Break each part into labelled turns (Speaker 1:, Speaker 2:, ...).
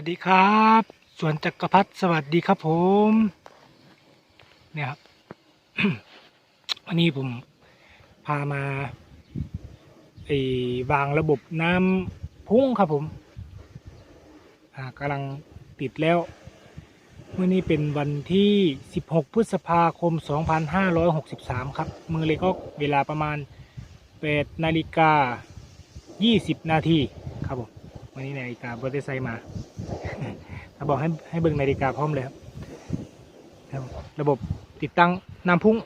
Speaker 1: วัสดีครับสวนจักรพัฒสวัสดีครับผม เนี่ยครับ วันนี้ผมพามาไอ้วางระบบน้ำพุ่งครับผมอ่ากำลังติดแล้วเมื่อนี้เป็นวันที่ 16 พฤษภาคม 2563 ครับ มือเลยก็เวลาประมาณ8นาฬิกา 20 นาทีครับผม วันนี้นาฬิกาบริษัทมาเขาบอกให้ให้เบิ่งนาฬิกาพร้อมเลยครับ ระบบติดตั้งน้ำพุ่ง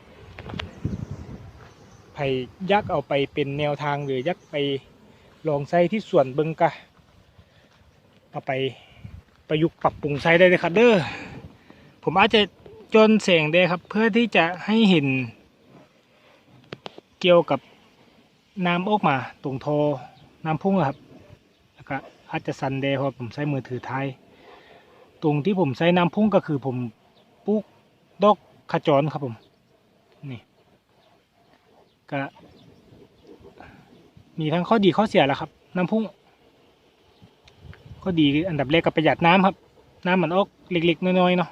Speaker 1: ไผ่ยักษ์เอาไปเป็นแนวทางหรือยักษ์ไปลองใช้ที่ส่วนเบิงกะเอาไปประยุกต์ปรับปรุงใช้ได้เลยครับเด้อผมอาจจะจนแสงได้ครับ เพื่อที่จะให้เห็น เกี่ยวกับน้ำออกมาตรงโทอน้ำพุ่งครับแล้วก็ อาจจะซันเดย์เพราะผมใช้มือถือไทย ตรงที่ผมใช้น้ำพุ่งก็คือผมปลูกดอกขจรครับผม นี่ก็มีทั้งข้อดีข้อเสียแหละครับ น้ำพุ่งข้อดีอันดับแรกก็ประหยัดน้ำครับ น้ำมันออกเล็กๆน้อยๆเนาะ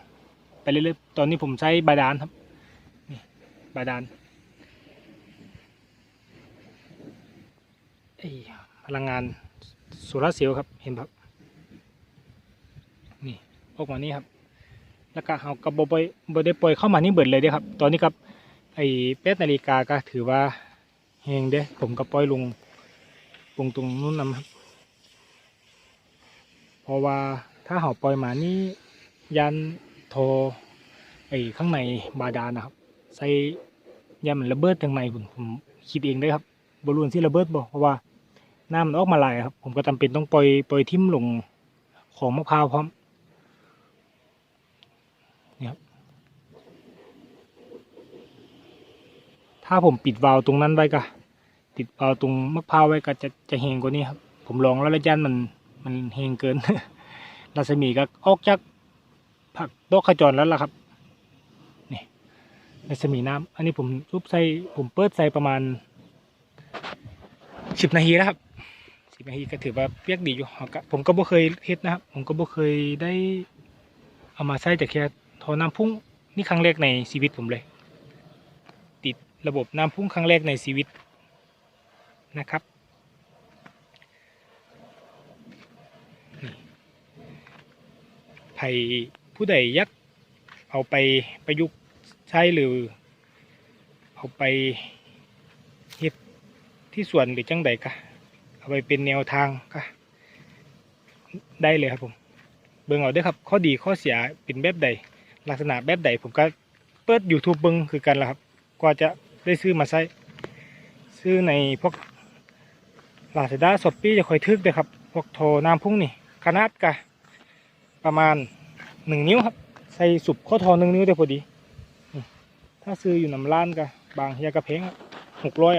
Speaker 1: ไปเรื่อยๆตอนนี้ผมใช้บาดาลครับนี่บาดาลไอ้พลังงาน โซลาร์เซลล์ครับเห็นครับนี่ออกมานี่ครับ แล้วก็เอากระบอกบได้ปล่อยเข้ามานี่เบิดเลยเด้ครับ ตอนนี้ครับไอ้เป็ดนาฬิกาก็ถือว่าแหงเด้ผมก็ปล่อยลงลงตรงนู้นนำครับ เพราะว่าถ้าเขาปล่อยมานี่ยันโทรไอ้ข้างในบาดาลนะครับ ใส่ยันมันระเบิดทางในผมผมคิดเองได้ครับบอลลูนที่ระเบิดบอกเพราะว่า น้ำมันออกมาไหลายครับ ผมก็จำเป็นต้องปล่อยปล่อยทิ่มลงของมะพร้าวพร้อมนี่ครับถ้าผมปิดวาล์วตรงนั้นไว้ก็ติดวาล์วตรงมะพร้าวไว้ก็จะจะเฮงกว่านี้ครับ ผมลองแล้วระยะมันมันเฮงเกินรัศมีก็ออกจากผักดอกขจรแล้วล่ะครับนี่รัศมีน้ำอันนี้ผมรูปใส่ผมเปิดใส่ประมาณสิบนาทีแล้วครับ สิบนาทีก็ถือว่าเปียกดีอยู่เอก็ผมก็บ่เคยเฮ็ดนะครับ ผมก็บ่เคยได้เอามาใส่แต่แค่ทอน้ำพุ่งนี่ครั้งแรกในชีวิตผมเลย ติดระบบน้ำพุ่งครั้งแรกในชีวิตนะครับไผ่ผู้ใดยักเอาไปประยุกต์ใช้หรือ เอาไปเฮ็ดที่สวนหรือจังใดกะ เอาไปเป็นแนวทางกะได้เลยครับผม เบิ่งเอาด้วยครับ ข้อดีข้อเสียเป็นแบบใด ลักษณะแบบใดผมก็เปิด YouTube เบิ่งคือกันละครับกว่าจะได้ซื้อมาใช้ซื้อในพวกลาซาด้าสดปี้จะคอยทึกเลยครับ พวกโทรน้ำพุ่งนี่ ขนาดกะประมาณหนึ่งนิ้วครับ ใส่สุบข้อทอหนึ่งนิ้วได้พอดี ถ้าซื้ออยู่นำร้านกะบางยากระเพงหกร้อย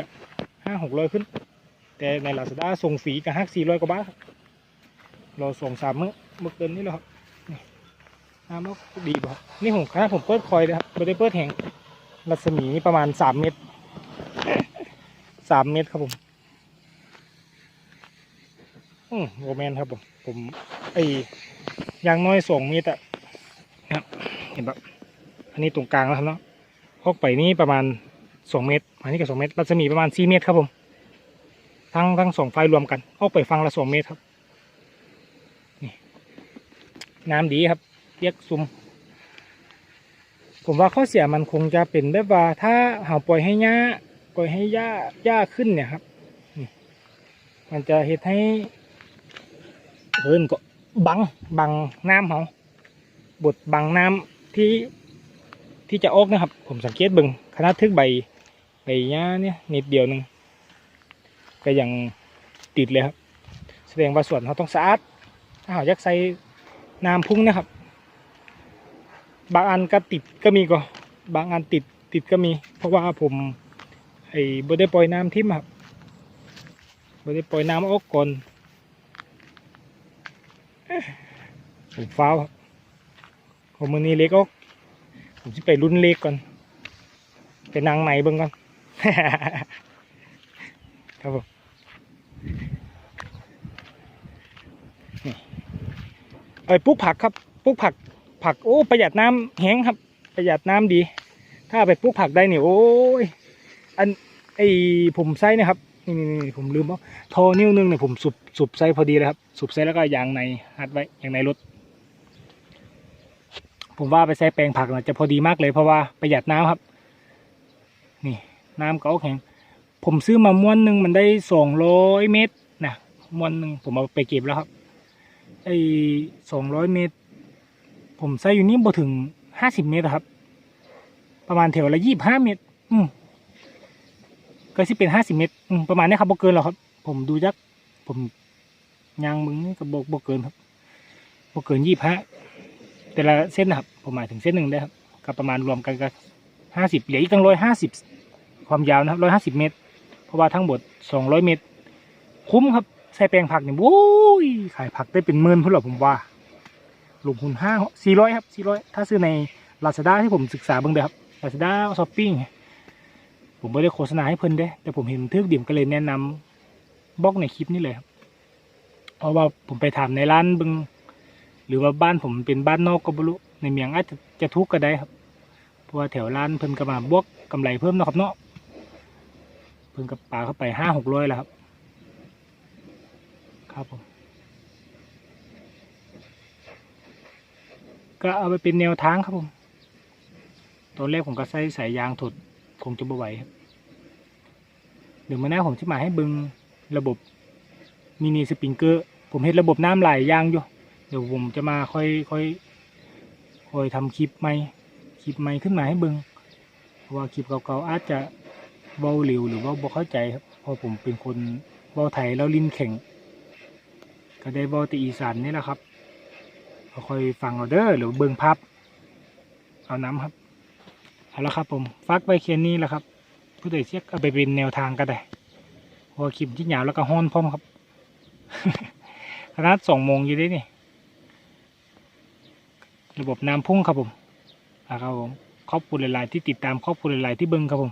Speaker 1: ห้าหกร้อยขึ้น แต่ในลาซาด้าส่งฟรีกะฮักสี่ร้อยกว่าบาทครับรอส่งสามมือเมื่อเกินนี่แหละครับน้ำมันดีบ่ครับนี่ผมขนาดผมเปิดคอยเลยครับไม่ได้เปิดแหงรัศมีประมาณสามเมตรสามเมตรครับผมอืมโรแมนครับผม ผมไอ้อย่างน้อยสองเมตรอะนะครับเห็นปะอันนี้ตรงกลางแล้วครับเนาะออกไปนี่ประมาณสองเมตรอันนี้ก็สองเมตรรัศมีประมาณสี่เมตรครับผม ทั้งทั้งสองไฟรวมกัน ออกไปฟังละสองเมตรครับนี่น้ำดีครับเรียกซุม ผมว่าข้อเสียมันคงจะเป็นแบบว่าถ้าเราปล่อยให้หญ้าปล่อยให้หญ้าหญ้าขึ้นเนี่ยครับมันจะเห็ดให้เพิ่นก็บังบังน้ำเขาบดบังน้ำที่ที่จะออกนะครับ ผมสังเกตเบิงขนาดทึกใบใบหญ้าเนี่ยนิดเดียวนึง ก็ยังติดเลยครับ แสดงว่าส่วนเขาต้องสะอาด ถ้าเขาอยากใส่น้ำพุ่งนะครับ บางอันก็ติดก็มีก็บางอันติดติดก็มี เพราะว่าผมไอ้บได้ปล่อยน้ำทิ่มครับบได้ปล่อยน้ำออกก่อนผมฟ้าวผมมือนี้เล็กออกผมจะไปรุ่นเล็กก่อน ไปนั่งไหนเบิ่งก่อน ครับผมนี่ไปปลูกผักครับปลูกผักผักโอ้ประหยัดน้ำแห้งครับ ประหยัดน้ำดี ถ้าไปปลูกผักได้เนี่ยโอ้ยอันไอผมไส้เนะครับนี่นี่ผมลืมว่าทอนิ้วนึงเนี่ยผมสุบสุบไส้พอดีเลยครับ สุบไส้แล้วก็ยางในหัดไว้ยางในรถ ผมว่าไปใส่แปลงผักน่ะจะพอดีมากเลยเพราะว่าประหยัดน้ำครับ นี่ น้ำก็โอเค ผมซื้อมาม้วนหนึ่งมันได้สองร้อยเมตรนะม้วนหนึ่งผมเอาไปเก็บแล้วครับไอ้สองร้อยเมตร ผมใส่อยู่นี่บ่ถึงห้าสิบเมตรครับ ประมาณแถวละยี่บห้าเมตร อืมก็สิเป็นห้าสิบเมตร อืมประมาณนี้ครับบ่เกินหรอกครับ ผมดูยักผมยางมึงนี่ก็บ่บ่เกินครับบ่เกินยี่บห้าแต่ละเส้นนะครับ ผมหมายถึงเส้นหนึ่งได้ครับก็ประมาณรวมกันก็ห้าสิบเหลืออีกตั้งร้อยห้าสิบความยาวนะครับร้อยห้าสิบเมตร เพราะว่าทั้งหมดสองร้อยเมตร คุ้มครับใส่แปลงผักเนี่ยโอ้ยขายผักได้เป็นหมื่นพุ่นหรอผมว่าลงทุนห้าสี่ร้อยครับสี่ร้อยถ้าซื้อในลาซาด้าที่ผมศึกษาเบ้างเด้อครับลาซาด้าช้อปปิ้งผมไม่ได้โฆษณาให้เพิ่นเด้ แต่ผมเห็นทึกดิ่มก็เลยแนะนำบล็อกในคลิปนี้เลยครับเพราะว่าผมไปถามในร้านบึง หรือว่าบ้านผมเป็นบ้านนอกก็บ่รู้ในเมียงอาจจะจะทุกข์ก็ได้ครับเพราะว่าแถวร้านเพิ่นก็มาบวกกำไรเพิ่มนะครับเนาะ เพิ่นกับปลาเข้าไปห้าหกร้อยแล้วครับ ครับผมก็เอาไปเป็นแนวทางครับผม ตอนแรกผมก็ใส่สายยางถดคงจะบ่ไหวครับเดี๋ยวมาหน้าผมจะมาให้บึงระบบมินิสปริงเกอร์ ผมเห็นระบบน้ำไหลยางอยู่ เดี๋ยวผมจะมาค่อยค่อยค่อยทำคลิปใหม่ คลิปใหม่ขึ้นมาให้บึง เพราะว่าคลิปเก่าๆอาจจะ เบาเร็วหรือว่าบ่เข้าใจครับเพราะผมเป็นคนเบาไทยแล้วลิ้นแข็ง ก็ได้เบาตีอีสานนี่แหละครับก็ค่อยฟังเอาเด้อหรือเบิ่งภาพเอาน้ำครับเอาละครับผมฟักไว้เคียนนี้แหละครับ ผู้ใดเช็คเอาไปเป็นแนวทางก็ได้พอคลิปที่หยาวแล้วก็ฮ้อนพร้อมครับขนาดสองโมงอยู่ได้นี่ระบบน้ำพุ่งครับผมอะครับผมขอบคุณหลาย ๆ ที่ติดตามขอบคุณหลาย ๆ ที่เบิ่งครับผม